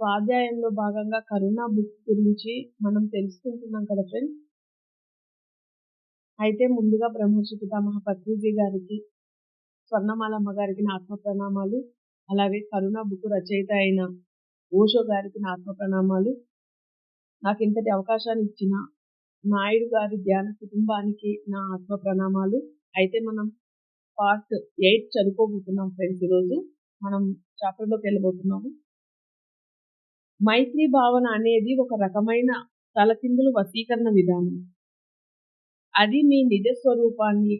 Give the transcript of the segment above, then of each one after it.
స్వాధ్యాయంలో భాగంగా కరుణ బుక్ గురించి మనం తెలుసుకుంటున్నాం కదా ఫ్రెండ్స్ అయితే ముందుగా బ్రహ్మర్షి పితామహ పత్రిజీ గారికి స్వర్ణమాలమ్మ గారికి నా ఆత్మ ప్రణామాలు అలాగే కరుణ బుక్ రచయిత అయిన ఓషో గారికి నా ఆత్మ ప్రణామాలు నాకు ఇంతటి అవకాశాన్ని ఇచ్చిన నాయుడు గారి ధ్యాన కుటుంబానికి నా ఆత్మ ప్రణామాలు అయితే మనం పార్ట్ ఎయిట్ చదువుకోబోతున్నాం ఫ్రెండ్స్ ఈరోజు. మనం చాప్టర్లోకి వెళ్ళబోతున్నాము. మైత్రి భావన అనేది ఒక రకమైన తలకిందులు వశీకరణ విధానం. అది మీ నిజ స్వరూపాన్ని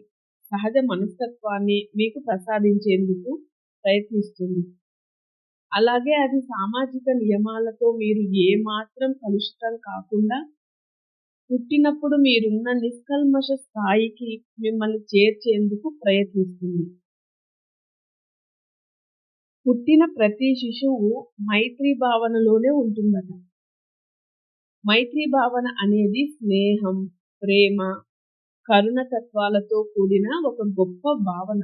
సహజ మనస్తత్వాన్ని మీకు ప్రసాదించేందుకు ప్రయత్నిస్తుంది. అలాగే అది సామాజిక నియమాలతో మీరు ఏమాత్రం కలుషితం కాకుండా పుట్టినప్పుడు మీరున్న నిష్కల్మష స్థాయికి మిమ్మల్ని చేర్చేందుకు ప్రయత్నిస్తుంది. పుట్టిన ప్రతి శిశువు మైత్రి భావనలోనే ఉంటుందట. మైత్రి భావన అనేది స్నేహం ప్రేమ కరుణ తత్వాలతో కూడిన ఒక గొప్ప భావన.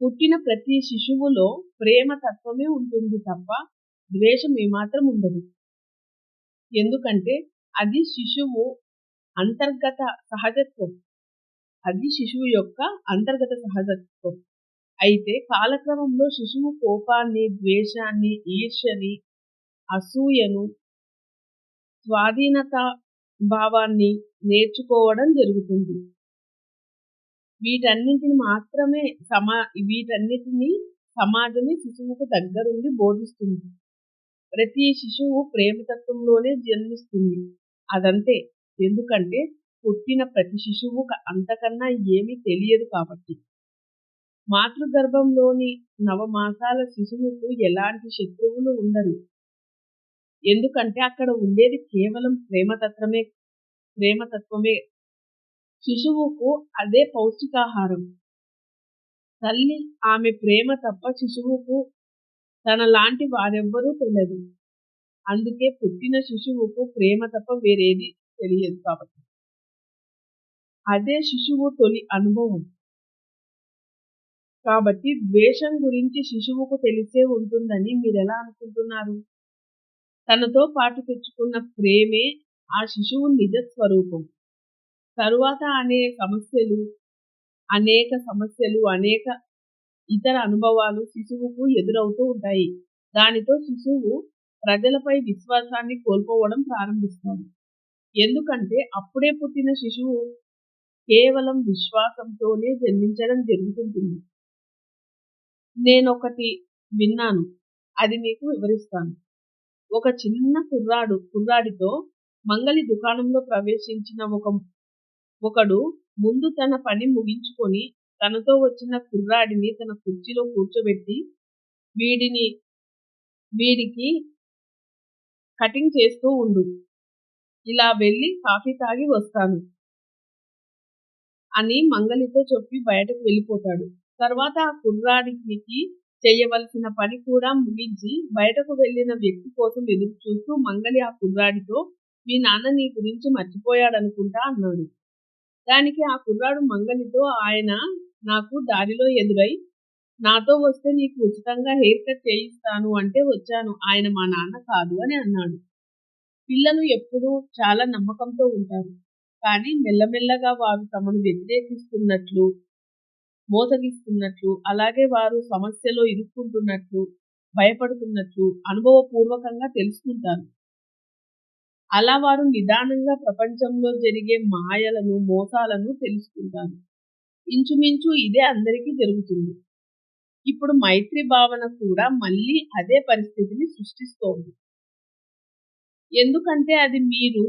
పుట్టిన ప్రతి శిశువులో ప్రేమ తత్వమే ఉంటుంది తప్ప ద్వేషం ఏమాత్రం ఉండదు. ఎందుకంటే అది శిశువు అంతర్గత సహజత్వం. అది శిశువు యొక్క అంతర్గత సహజత్వం. అయితే కాలక్రమంలో శిశువు కోపాన్ని ద్వేషాన్ని ఈర్ష్యని అసూయను స్వాధీనత భావాన్ని నేర్చుకోవడం జరుగుతుంది. వీటన్నింటిని మాత్రమే సమా వీటన్నిటిని సమాజమే శిశువుకు దగ్గరుండి బోధిస్తుంది. ప్రతి శిశువు ప్రేమతత్వంలోనే జన్మిస్తుంది. అదంతే. ఎందుకంటే పుట్టిన ప్రతి శిశువు అంతకన్నా ఏమీ తెలియదు కాబట్టి. మాతృగర్భంలోని నవమాసాల శిశువుకు ఎలాంటి శత్రువులు ఉండరు. ఎందుకంటే అక్కడ ఉండేది కేవలం ప్రేమతత్వమే ప్రేమతత్వమే. శిశువుకు అదే పౌష్టికాహారం. తల్లి ఆమె ప్రేమ తప్ప శిశువుకు తన లాంటి వారెవ్వరూ తెలియదు. అందుకే పుట్టిన శిశువుకు ప్రేమ తప్ప వేరేది తెలియదు కాబట్టి. అదే శిశువు తొలి అనుభవం. కాబట్టి ద్వేషం గురించి శిశువుకు తెలిసే ఉంటుందని మీరు ఎలా అనుకుంటున్నారు? తనతో పాటు తెచ్చుకున్న ప్రేమే ఆ శిశువు నిజ స్వరూపం. తరువాత అనే సమస్యలు అనేక సమస్యలు అనేక ఇతర అనుభవాలు శిశువుకు ఎదురవుతూ ఉంటాయి. దానితో శిశువు ప్రజలపై విశ్వాసాన్ని కోల్పోవడం ప్రారంభిస్తాడు. ఎందుకంటే అప్పుడే పుట్టిన శిశువు కేవలం విశ్వాసంతోనే జన్మించడం జరుగుతుంటుంది. నేనొకటి విన్నాను. అది మీకు వివరిస్తాను. ఒక చిన్న కుర్రాడు కుర్రాడితో మంగలి దుకాణంలో ప్రవేశించిన ఒక ఒకడు ముందు తన పని ముగించుకొని తనతో వచ్చిన కుర్రాడిని తన కుర్చీలో కూర్చోబెట్టి వీడిని వీడికి కటింగ్ చేస్తూ ఉండు. ఇలా వెళ్ళి కాఫీ తాగి వస్తాను అని మంగలితో చెప్పి బయటకు వెళ్ళిపోతాడు. తర్వాత ఆ కుర్రాడికి చేయవలసిన పని కూడా ముగించి బయటకు వెళ్ళిన వ్యక్తి కోసం ఎదురు చూస్తూ మంగలి ఆ కుర్రాడితో మీ నాన్న నీ గురించి మర్చిపోయాడనుకుంటా అన్నాడు. దానికి ఆ కుర్రాడు మంగలితో ఆయన నాకు దారిలో ఎదురై నాతో వస్తే నీకు ఉచితంగా హెయిర్ కట్ చేయిస్తాను అంటే వచ్చాను. ఆయన మా నాన్న కాదు అని అన్నాడు. పిల్లలు ఎప్పుడూ చాలా నమ్మకంతో ఉంటారు. కానీ మెల్లమెల్లగా వారు తమను వ్యతిరేకిస్తున్నట్లు మోసగిస్తున్నట్లు అలాగే వారు సమస్యలో ఇరుక్కుంటున్నట్లు భయపడుతున్నట్లు అనుభవపూర్వకంగా తెలుసుకుంటారు. అలా వారు నిదానంగా ప్రపంచంలో జరిగే మాయలను మోసాలను తెలుసుకుంటారు. ఇంచుమించు ఇదే అందరికీ జరుగుతుంది. ఇప్పుడు మైత్రి భావన కూడా మళ్ళీ అదే పరిస్థితిని సృష్టిస్తోంది. ఎందుకంటే అది మీరు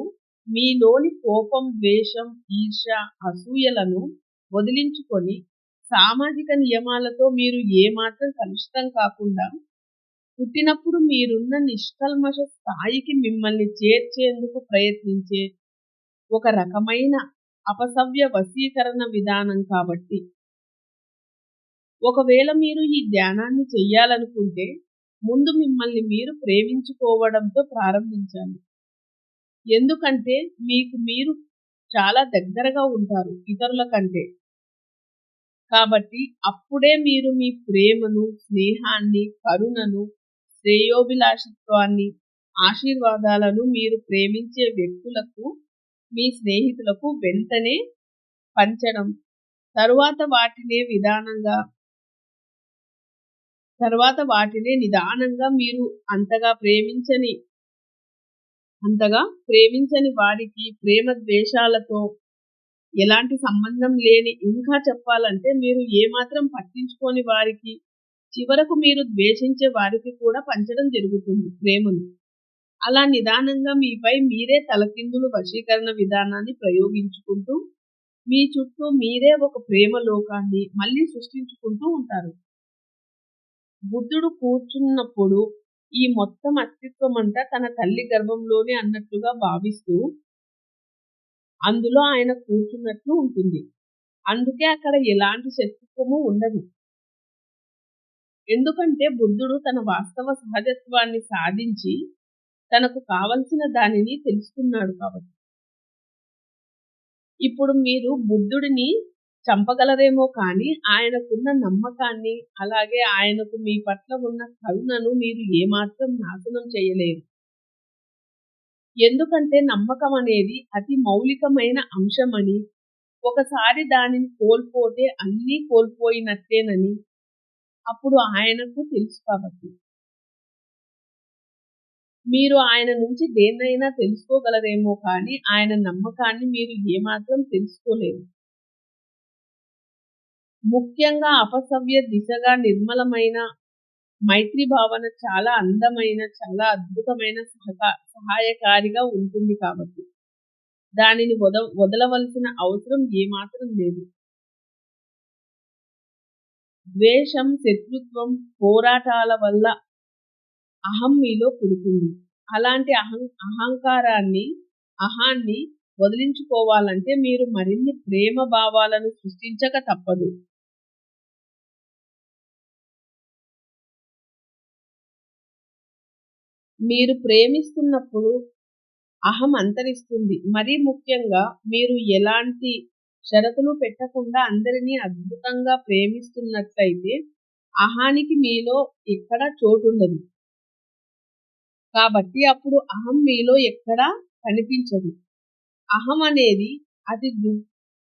మీలోని కోపం ద్వేషం ఈర్ష అసూయలను వదిలించుకొని సామాజిక నియమాలతో మీరు ఏమాత్రం కలుషితం కాకుండా పుట్టినప్పుడు మీరున్న నిష్కల్మష స్థాయికి మిమ్మల్ని చేర్చేందుకు ప్రయత్నించే ఒక రకమైన అపసవ్య వశీకరణ విధానం కాబట్టి. ఒకవేళ మీరు ఈ ధ్యానాన్ని చెయ్యాలనుకుంటే ముందు మిమ్మల్ని మీరు ప్రేమించుకోవడంతో ప్రారంభించాలి. ఎందుకంటే మీకు మీరు చాలా దగ్గరగా ఉంటారు ఇతరుల కంటే. కాబట్టి అప్పుడే మీరు మీ ప్రేమను స్నేహాన్ని కరుణను శ్రేయోభిలాషత్వాన్ని ఆశీర్వాదాలను మీరు ప్రేమించే వ్యక్తులకు మీ స్నేహితులకు వెంటనే పంచడం. తరువాత వాటినే విధానంగా తర్వాత వాటినే నిదానంగా మీరు అంతగా ప్రేమించని అంతగా ప్రేమించని వారికి ప్రేమ ద్వేషాలతో ఎలాంటి సంబంధం లేని ఇంకా చెప్పాలంటే మీరు ఏమాత్రం పట్టించుకోని వారికి చివరకు మీరు ద్వేషించే వారికి కూడా పంచడం జరుగుతుంది ప్రేమను. అలా నిదానంగా మీపై మీరే తలకిందులు వశీకరణ విధానాన్ని ప్రయోగించుకుంటూ మీ చుట్టూ మీరే ఒక ప్రేమ లోకాన్ని మళ్ళీ సృష్టించుకుంటూ ఉంటారు. బుద్ధుడు కూర్చున్నప్పుడు ఈ మొత్తం అస్తిత్వం అంతా తన తల్లి గర్భంలోనే అన్నట్లుగా భావిస్తూ అందులో ఆయన కూర్చున్నట్లు ఉంటుంది. అందుకే అక్కడ ఎలాంటి శత్రుత్వము ఉండదు. ఎందుకంటే బుద్ధుడు తన వాస్తవ సహజత్వాన్ని సాధించి తనకు కావలసిన దానిని తెలుసుకున్నాడు కాబట్టి. ఇప్పుడు మీరు బుద్ధుడిని చంపగలరేమో కానీ ఆయనకున్న నమ్మకాన్ని అలాగే ఆయనకు మీ పట్ల ఉన్న కరుణను మీరు ఏమాత్రం నాశనం చేయలేరు. ఎందుకంటే నమ్మకం అనేది అతి మౌలికమైన అంశమని ఒకసారి దానిని కోల్పోతే అన్నీ కోల్పోయినట్టేనని అప్పుడు ఆయనకు తెలుసు కాబట్టి. మీరు ఆయన నుంచి దేన్నైనా తెలుసుకోగలరేమో కానీ ఆయన నమ్మకాన్ని మీరు ఏమాత్రం తెలుసుకోలేరు. ముఖ్యంగా అపసవ్య దిశగా నిర్మలమైన మైత్రి భావన చాలా అందమైన చాలా అద్భుతమైన సహకా సహాయకారిగా ఉంటుంది కాబట్టి దానిని వద వదలవలసిన అవసరం ఏమాత్రం లేదు. ద్వేషం శత్రుత్వం పోరాటాల వల్ల అహం మీలో పుడుతుంది. అలాంటి అహం అహంకారాన్ని అహాన్ని వదిలించుకోవాలంటే మీరు మరిన్ని ప్రేమ భావాలను సృష్టించక తప్పదు. మీరు ప్రేమిస్తున్నప్పుడు అహం అంతరిస్తుంది. మరీ ముఖ్యంగా మీరు ఎలాంటి షరతులు పెట్టకుండా అందరినీ అద్భుతంగా ప్రేమిస్తున్నట్లయితే అహానికి మీలో ఎక్కడా చోటుండదు. కాబట్టి అప్పుడు అహం మీలో ఎక్కడా కనిపించదు. అహం అనేది అతి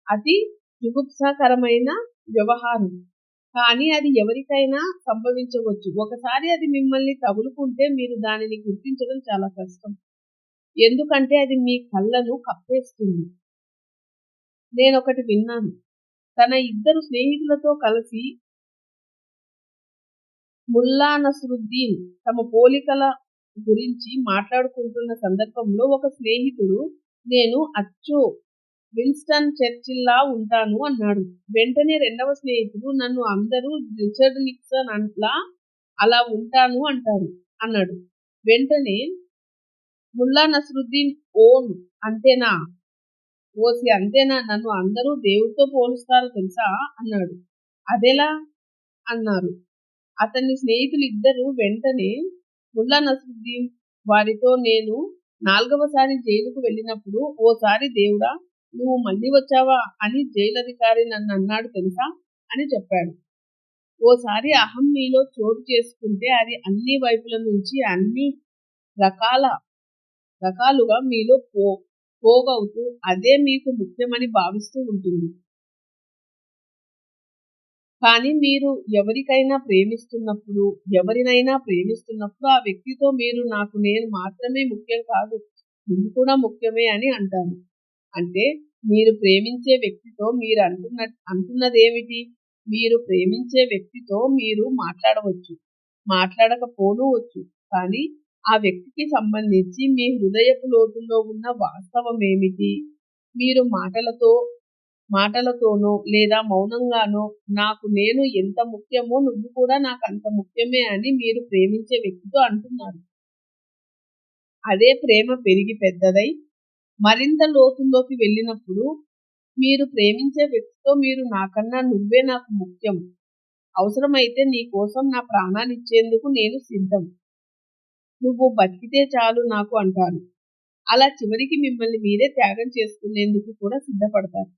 అతి జుగుప్సాకరమైన వ్యవహారం. కానీ అది ఎవరికైనా సంభవించవచ్చు. ఒకసారి అది మిమ్మల్ని తగులుకుంటే మీరు దానిని గుర్తించడం చాలా కష్టం. ఎందుకంటే అది మీ కళ్ళను కప్పేస్తుంది. నేను ఒకటి విన్నాను. తన ఇద్దరు స్నేహితులతో కలిసి ముల్లా నసరుద్దీన్ తమ పోలికల గురించి మాట్లాడుకుంటున్న సందర్భంలో ఒక స్నేహితుడు నేను అచ్చు విన్స్టన్ చర్చిల్లా ఉంటాను అన్నాడు. వెంటనే రెండవ స్నేహితుడు నన్ను అందరూ రిచర్డ్ నిక్సన్ అంట్లా అలా ఉంటాను అంటారు అన్నాడు. వెంటనే ముల్లా నసరుద్దీన్ ఓన్ అంతేనా? ఓసి అంతేనా? నన్ను అందరూ దేవుడితో పోలుస్తారు తెలుసా? అన్నాడు. అదెలా? అన్నారు. అతని స్నేహితులు ఇద్దరు వెంటనే ముల్లా నసరుద్దీన్ వారితో నేను నాలుగవసారి జైలుకు వెళ్ళినప్పుడు ఓసారి దేవుడా నువ్వు మళ్ళీ వచ్చావా అని జైలు అధికారి నన్ను అన్నాడు తెలుసా అని చెప్పాడు. ఓసారి అహం మీలో చోటు చేసుకుంటే అది అన్ని వైపుల నుంచి అన్ని రకాల రకాలుగా మీలో పో పోగవుతూ అదే మీకు ముఖ్యమని భావిస్తూ ఉంటుంది. కానీ మీరు ఎవరికైనా ప్రేమిస్తున్నప్పుడు ఎవరినైనా ప్రేమిస్తున్నప్పుడు ఆ వ్యక్తితో మీరు నాకు నేను మాత్రమే ముఖ్యం కాదు నువ్వు కూడా ముఖ్యమే అని అంటారు. అంటే మీరు ప్రేమించే వ్యక్తితో మీరు అంటున్న అంటున్నదేమిటి మీరు ప్రేమించే వ్యక్తితో మీరు మాట్లాడవచ్చు మాట్లాడకపోనవచ్చు కానీ ఆ వ్యక్తికి సంబంధించి మీ హృదయపు లోతుల్లో ఉన్న వాస్తవం ఏమిటి? మీరు మాటలతో మాటలతోనో లేదా మౌనంగానో నాకు నేను ఎంత ముఖ్యమో నువ్వు కూడా నాకు అంత ముఖ్యమే అని మీరు ప్రేమించే వ్యక్తితో అంటున్నారు. అదే ప్రేమ పెరిగి పెద్దదై మరింత లోతుల్లోకి వెళ్ళినప్పుడు మీరు ప్రేమించే వ్యక్తితో మీరు నాకన్నా నువ్వే నాకు ముఖ్యం. అవసరమైతే నీ కోసం నా ప్రాణాన్ని ఇచ్చేందుకు నేను సిద్ధం. నువ్వు బతికితే చాలు నాకు అంటాను అలా చివరికి మిమ్మల్ని మీరే త్యాగం చేసుకునేందుకు కూడా సిద్ధపడతారు.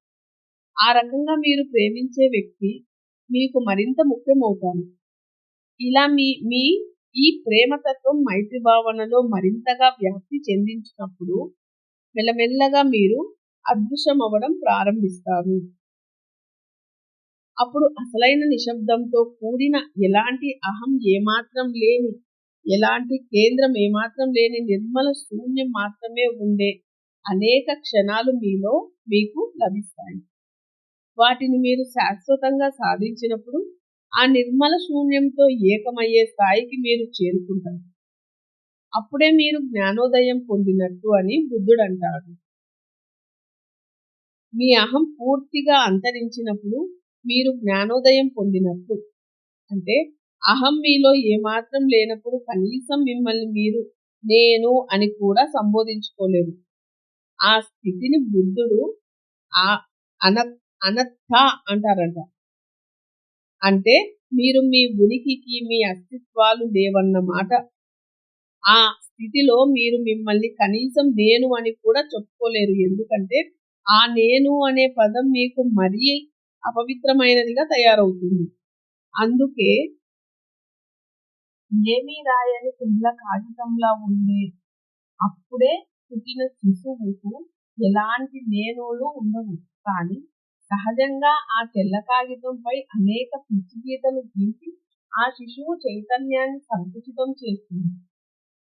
ఆ రకంగా మీరు ప్రేమించే వ్యక్తి మీకు మరింత ముఖ్యమవుతారు. ఇలా మీ మీ ఈ ప్రేమతత్వం మైత్రి భావనలో మరింతగా వ్యాప్తి చెందించినప్పుడు మెల్లమెల్లగా మీరు అదృశ్యమవ్వడం ప్రారంభిస్తారు. అప్పుడు అసలైన నిశ్శబ్దంతో కూడిన ఎలాంటి అహం ఏమాత్రం లేని ఎలాంటి కేంద్రం ఏమాత్రం లేని నిర్మల శూన్యం మాత్రమే ఉండే అనేక క్షణాలు మీలో మీకు లభిస్తాయి. వాటిని మీరు శాశ్వతంగా సాధించినప్పుడు ఆ నిర్మల శూన్యంతో ఏకమయ్యే స్థాయికి మీరు చేరుకుంటారు. అప్పుడే మీరు జ్ఞానోదయం పొందినట్టు అని బుద్ధుడు అంటాడు మీ అహం పూర్తిగా అంతరించినప్పుడు మీరు జ్ఞానోదయం పొందినట్టు. అంటే అహం మీలో ఏమాత్రం లేనప్పుడు కనీసం మిమ్మల్ని మీరు నేను అని కూడా సంబోధించుకోలేరు. ఆ స్థితిని బుద్ధుడు ఆ అన అనర్థ అంటారంట. అంటే మీరు మీ ఉనికికి మీ అస్తిత్వాలు లేవన్న మాట ఆ స్థితిలో మీరు మిమ్మల్ని కనీసం నేను అని కూడా చెప్పుకోలేరు. ఎందుకంటే ఆ నేను అనే పదం మీకు మరీ అపవిత్రమైనదిగా తయారవుతుంది. అందుకే ఏమీ రాయని తెల్ల కాగితంలా ఉండే అప్పుడే పుట్టిన శిశువుకు ఎలాంటి నేనులు ఉండవు. కానీ సహజంగా ఆ తెల్ల కాగితంపై అనేక పిచ్చి గీతలు గీసి ఆ శిశువు చైతన్యాన్ని సంకుచితం చేస్తుంది.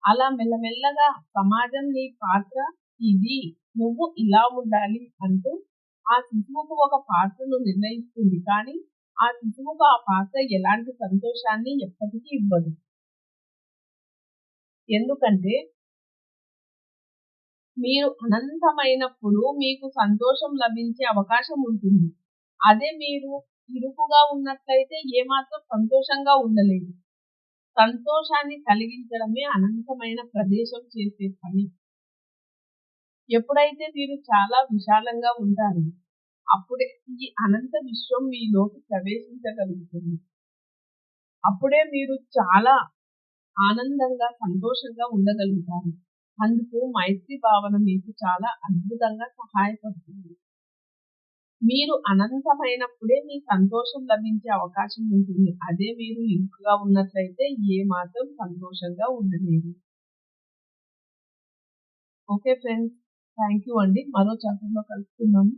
అలా మెల్లమెల్లగా సమాజం నీ పాత్ర ఇది నువ్వు ఇలా ఉండాలి అంటూ ఆ శిశువుకు ఒక పాత్రను నిర్ణయిస్తుంది. కానీ ఆ శిశువుకు ఆ పాత్ర ఎలాంటి సంతోషాన్ని ఎప్పటికీ ఇవ్వదు. ఎందుకంటే మీరు అనంతమైనప్పుడు మీకు సంతోషం లభించే అవకాశం ఉంటుంది. అదే మీరు ఇరుకుగా ఉన్నట్లయితే ఏమాత్రం సంతోషంగా ఉండలేదు. సంతోషాన్ని కలిగించడమే అనంతమైన ప్రదేశం చేసే పని. ఎప్పుడైతే మీరు చాలా విశాలంగా ఉంటారు అప్పుడే ఈ అనంత విశ్వం మీలోకి ప్రవేశించగలుగుతుంది. అప్పుడే మీరు చాలా ఆనందంగా సంతోషంగా ఉండగలుగుతారు. అందుకు మైత్రి భావన మీకు చాలా అద్భుతంగా సహాయపడుతుంది. మీరు అనంతమైనప్పుడే మీ సంతోషం లభించే అవకాశం ఉంటుంది. అదే మీరు ఇరుకుగా ఉన్నట్లయితే ఏ మాత్రం సంతోషంగా ఉండలేరు. ఓకే ఫ్రెండ్స్ థ్యాంక్ యూ అండి. మరో చాప్టర్లో కలుసుకుందాము